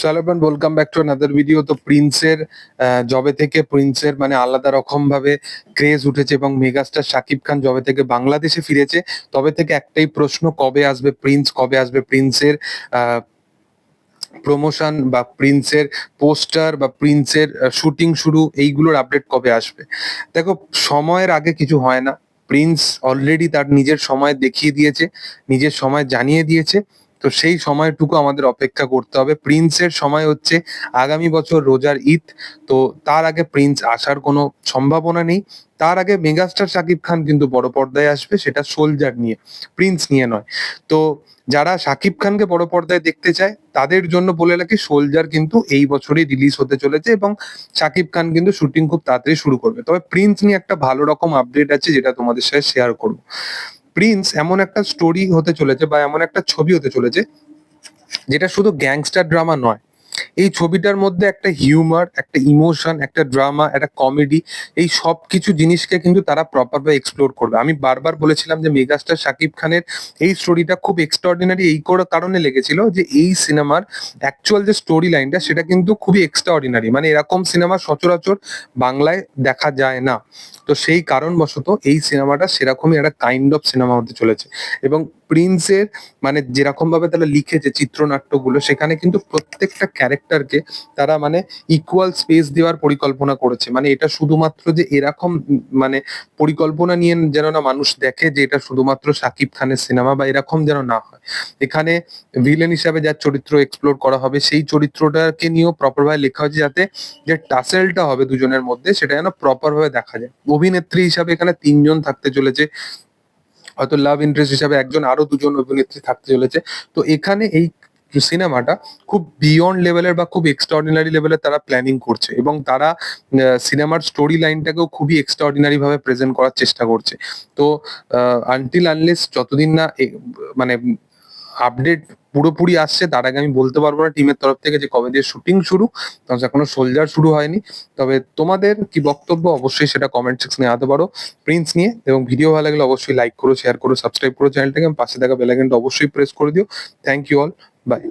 সালামান welcome back to another video তো প্রিন্সের জবে থেকে প্রিন্সের মানে আলাদা রকম ভাবে ক্রেজ উঠেছে এবং মেগাস্টার শাকিব খান জবে থেকে বাংলাদেশে ফিরেছে। তবে থেকে একটাই প্রশ্ন, কবে আসবে প্রিন্স কবে আসবে প্রিন্সের প্রমোশন বা প্রিন্সের পোস্টার বা প্রিন্সের শুটিং শুরু? এইগুলোর আপডেট কবে আসবে? দেখো, সময়ের আগে কিছু হয় না। প্রিন্স অলরেডি তার নিজের সময় দেখিয়ে দিয়েছে, নিজের সময় জানিয়ে দিয়েছে। তো সেই সময়টুকু আমাদের অপেক্ষা করতে হবে। প্রিন্সের সময় হচ্ছে আগামী বছর রোজার ঈদ। তো তার আগে প্রিন্স আসার কোনো সম্ভাবনা নেই। তার আগে মেগাস্টার শাকিব খান কিন্তু বড় পর্দায় আসবে, সেটা সোলজার নিয়ে প্রিন্স নিয়ে নয়। তো যারা শাকিব খানকে বড় পর্দায় দেখতে চায়, তাদের জন্য বলে রাখি, সোলজার কিন্তু এই বছরই রিলিজ হতে চলেছে এবং শাকিব খান কিন্তু শুটিং খুব তাড়াতাড়ি শুরু করবে। তবে প্রিন্স নিয়ে একটা ভালো রকম আপডেট আছে, যেটা তোমাদের সাথে শেয়ার করব। প্রিন্স এমন একটা স্টোরি হতে চলেছে বা এমন একটা ছবি হতে চলেছে, যেটা শুধু গ্যাংস্টার ড্রামা নয় এই ছবিটার মধ্যে একটা হিউমার, একটা ইমোশন, একটা ড্রামা, একটা কমেডি, এই সব কিছু জিনিসকে কিন্তু তারা প্রপারভাবে এক্সপ্লোর করবে। আমি বারবার বলেছিলাম যে মেগাস্টার শাকিব খানের এই স্টোরিটা খুব এক্সট্রাঅর্ডিনারি এই করে কারণে লেগেছিল যে এই সিনেমার অ্যাকচুয়াল যে স্টোরি লাইনটা সেটা কিন্তু খুবই এক্সট্রাঅর্ডিনারি মানে এরকম সিনেমা সচরাচর বাংলায় দেখা যায় না। তো সেই কারণবশত এই সিনেমাটা সেরকমই একটা কাইন্ড অফ সিনেমা হতে চলেছে। এবং প্রিন্সের মানে যেরকম ভাবে তারা লিখেছে চিত্রনাট্যগুলো, সেখানে কিন্তু প্রত্যেকটা ক্যারেক্টারকে তারা মানে ইকুয়াল স্পেস দেওয়ার পরিকল্পনা করেছে। মানে এটা শুধুমাত্র যে এরকম মানে পরিকল্পনা নিয়ে যেন না মানুষ দেখে যে এটা শুধুমাত্র শাকিব খানের সিনেমা বা এরকম যেন না হয়। এখানে ভিলেন হিসাবে যার চরিত্র এক্সপ্লোর করা হবে, সেই চরিত্রটাকে নিয়েও প্রপার ভাবে লেখা হয়েছে যাতে যে টাসেলটা হবে দুজনের মধ্যে, সেটা যেন প্রপার ভাবে দেখা যায়। অভিনেত্রী হিসাবে এখানে তিনজন থাকতে চলেছে। হয়তো লাভ ইন্টারেস্ট হিসাবে একজন আরও দুজন অভিনেত্রী থাকতে চলেছে। তো এখানে এই সিনেমাটা খুব বিয়ন্ড লেভেলের বা খুব এক্সট্রাঅর্ডিনারি লেভেলের তারা প্ল্যানিং করছে এবং তারা সিনেমার স্টোরি লাইনটাকেও খুবই এক্সট্রাঅর্ডিনারি ভাবে প্রেজেন্ট করার চেষ্টা করছে। তো আনটিল আনলেস যতদিন না মানে আপডেট পুরোপুরি আসছে, তার আগে আমি বলতে পারব না টিমের তরফ থেকে যে কবে দিয়ে শুটিং শুরু কারণ এখনও সোলজার শুরু হয়নি। তবে তোমাদের কি বক্তব্য, অবশ্যই সেটা কমেন্ট সেকশনে আনতে পারো। প্রিন্স নিয়ে এবং ভিডিও ভালো লাগলে অবশ্যই লাইক করো শেয়ার করো সাবস্ক্রাইব করো চ্যানেলটাকে পাশে থাকা বেলাইকনটা অবশ্যই প্রেস করে দিও। Thank you all by